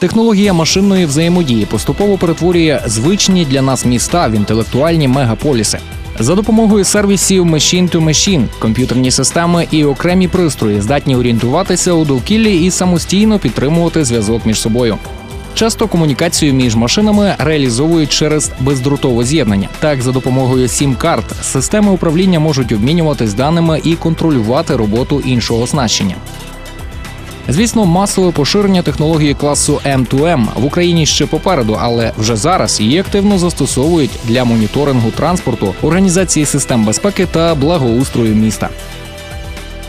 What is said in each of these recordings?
Технологія машинної взаємодії поступово перетворює звичні для нас міста в інтелектуальні мегаполіси. За допомогою сервісів Machine to Machine комп'ютерні системи і окремі пристрої здатні орієнтуватися у довкіллі і самостійно підтримувати зв'язок між собою. Часто комунікацію між машинами реалізовують через бездротове з'єднання. Так, за допомогою сім-карт системи управління можуть обмінюватись даними і контролювати роботу іншого оснащення. Звісно, масове поширення технології класу M2M в Україні ще попереду, але вже зараз її активно застосовують для моніторингу транспорту, організації систем безпеки та благоустрою міста.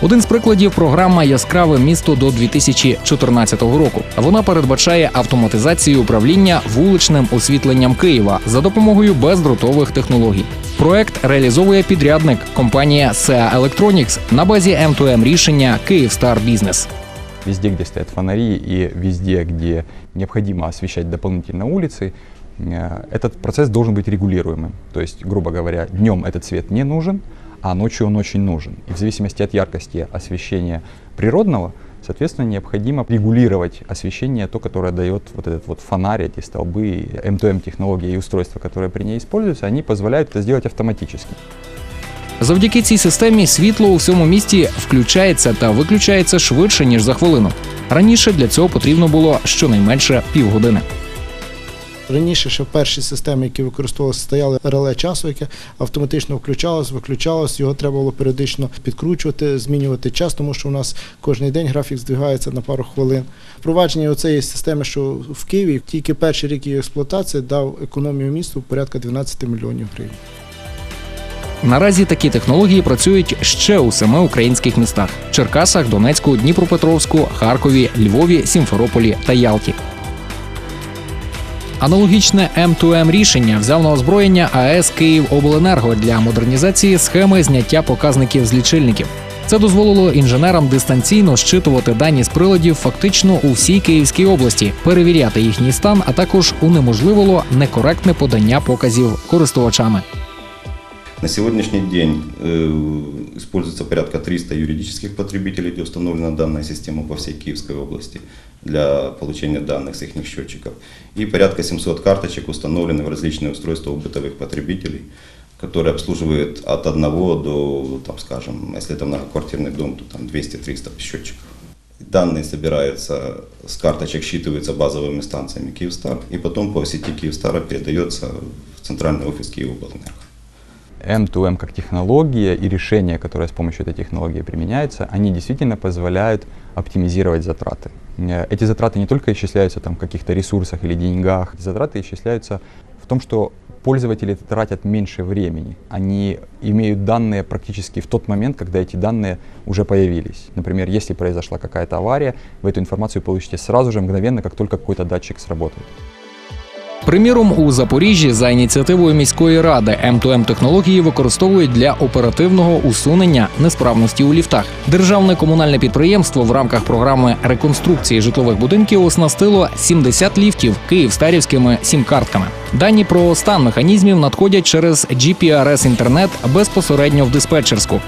Один з прикладів програма Яскраве місто до 2014 року. Вона передбачає автоматизацію управління вуличним освітленням Києва за допомогою бездротових технологій. Проект реалізовує підрядник компанія SEA Electronics на базі M2M рішення Київстар Бізнес. Везде, где стоят фонари и везде, где необходимо освещать дополнительно улицы, э, этот процесс должен быть регулируемым. То есть, грубо говоря, днем этот свет не нужен, а ночью он очень нужен. И в зависимости от яркости освещения природного, соответственно, необходимо регулировать освещение, то, которое дает вот этот вот фонарь, эти столбы, M2M технологии и устройства, которые при ней используются, они позволяют это сделать автоматически. Завдяки цій системі світло у всьому місті включається та виключається швидше ніж за хвилину. Раніше для цього потрібно було щонайменше півгодини. Раніше ще в першій системі, які використовувалися, стояли реле часу, яке автоматично включалось, виключалось. Його треба було періодично підкручувати, змінювати час, тому що у нас кожен день графік здвигається на пару хвилин. Впровадження цієї системи, що в Києві, тільки перший рік її експлуатації дав економію місту порядка 12 мільйонів гривень. Наразі такі технології працюють ще у семи українських містах: Черкасах, Донецьку, Дніпропетровську, Харкові, Львові, Сімферополі та Ялті. Аналогічне M2M рішення взяв на озброєння АЕС Київобленерго для модернізації схеми зняття показників з лічильників. Це дозволило інженерам дистанційно щитувати дані з приладів фактично у всій Київській області, перевіряти їхній стан, а також унеможливило некоректне подання показів користувачами. На сегодняшний день э, используется порядка 300 юридических потребителей, где установлена данная система по всей Киевской области для получения данных с их счетчиков. И порядка 700 карточек установлены в различные устройства у бытовых потребителей, которые обслуживают от 1 до, там, скажем, если это многоквартирный дом, то там 200-300 счетчиков. Данные собираются с карточек, считываются базовыми станциями Киевстар, и потом по сети Киевстара передается в центральный офис Киевоблэнерго. M2M как технология и решения, которые с помощью этой технологии применяются, они действительно позволяют оптимизировать затраты. Э, Эти затраты не только исчисляются там, в каких-то ресурсах или деньгах, затраты исчисляются в том, что пользователи тратят меньше времени. Они имеют данные практически в тот момент, когда эти данные уже появились. Например, если произошла какая-то авария, вы эту информацию получите сразу же, мгновенно, как только какой-то датчик сработает. Приміром, у Запоріжжі за ініціативою міської ради M2M технології використовують для оперативного усунення несправності у ліфтах. Державне комунальне підприємство в рамках програми реконструкції житлових будинків оснастило 70 ліфтів київстарівськими сім-картками. Дані про стан механізмів надходять через GPRS інтернет безпосередньо в диспетчерську.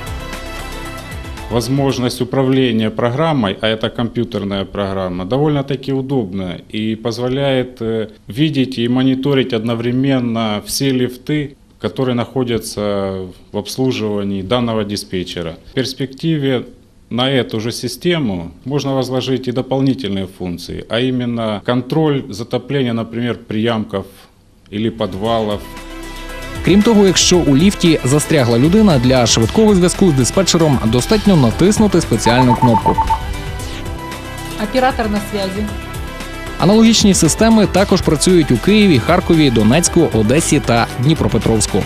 Возможность управления программой, а это компьютерная программа, довольно-таки удобная и позволяет э, видеть и мониторить одновременно все лифты, которые находятся в обслуживании данного диспетчера. В перспективе на эту же систему можно возложить и дополнительные функции, а именно контроль затопления, например, приямков или подвалов, Крім того, якщо у ліфті застрягла людина для швидкого зв'язку з диспетчером, достатньо натиснути спеціальну кнопку. Оператор на зв'язі. Аналогічні системи також працюють у Києві, Харкові, Донецьку, Одесі та Дніпропетровську.